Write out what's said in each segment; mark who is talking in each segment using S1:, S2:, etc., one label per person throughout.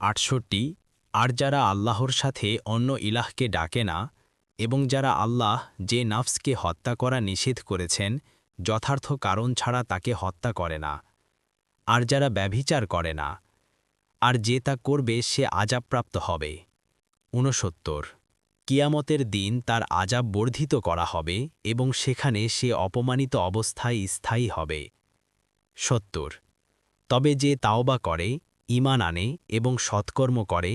S1: আটষট্টি, আর যারা আল্লাহর সাথে অন্য ইলাহকে ডাকে না এবং যারা আল্লাহ যে নাফসকে হত্যা করা নিষেধ করেছেন, যথার্থ কারণ ছাড়া তাকে হত্যা করে না। আর যারা ব্যভিচার করে না, আর যে তা করবে সে আজাবপ্রাপ্ত হবে। ঊনসত্তর, কিয়ামতের দিন তার আজাব বর্ধিত করা হবে এবং সেখানে সে অপমানিত অবস্থায় স্থায়ী হবে। সত্তর, তবে যে তাওবা করে ঈমান আনে এবং সৎকর্ম করে,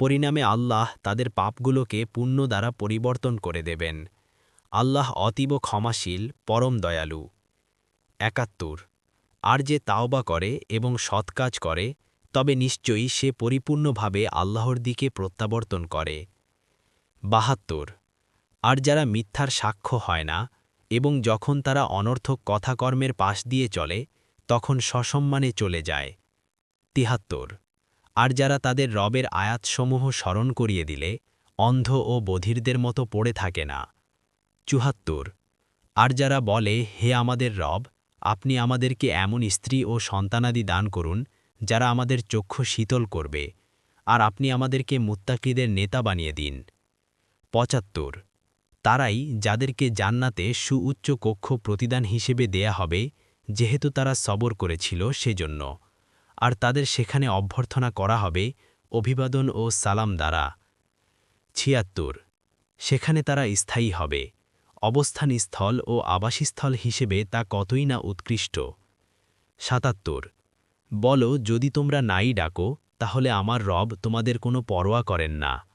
S1: পরিণামে আল্লাহ তাদের পাপগুলোকে পুণ্য দ্বারা পরিবর্তন করে দেবেন। আল্লাহ অতীব ক্ষমাশীল, পরম দয়ালু। একাত্তর। আর যে তাওবা করে এবং সৎকাজ করে, তবে নিশ্চয়ই সে পরিপূর্ণভাবে আল্লাহর দিকে প্রত্যাবর্তন করে। বাহাত্তর। আর যারা মিথ্যার সাক্ষ্য হয় না এবং যখন তারা অনর্থক কথাকর্মের পাশ দিয়ে চলে, তখন সসম্মানে চলে যায়। তিহাত্তর। আর যারা তাদের রবের আয়াতসমূহ স্মরণ করিয়ে দিলে, অন্ধ ও বধিরদের মতো পড়ে থাকে না। চুহাত্তর। আর যারা বলে, হে আমাদের রব, আপনি আমাদেরকে এমন স্ত্রী ও সন্তানাদি দান করুন, যারা আমাদের চক্ষু শীতল করবে, আর আপনি আমাদেরকে মুত্তাকিদের নেতা বানিয়ে দিন। পঁচাত্তর। তারাই যাদেরকে জান্নাতে সুউচ্চ কক্ষ প্রতিদান হিসেবে দেয়া হবে, যেহেতু তারা সবর করেছিল সেজন্য। আর তাদের সেখানে অভ্যর্থনা করা হবে অভিবাদন ও সালাম দ্বারা। ছিয়াত্তর। সেখানে তারা স্থায়ী হবে। অবস্থানস্থল ও আবাসস্থল হিসেবে তা কতই না উৎকৃষ্ট। সাতাত্তর। বলো, যদি তোমরা নাই ডাকো, তাহলে আমার রব তোমাদের কোনো পরোয়া করেন না।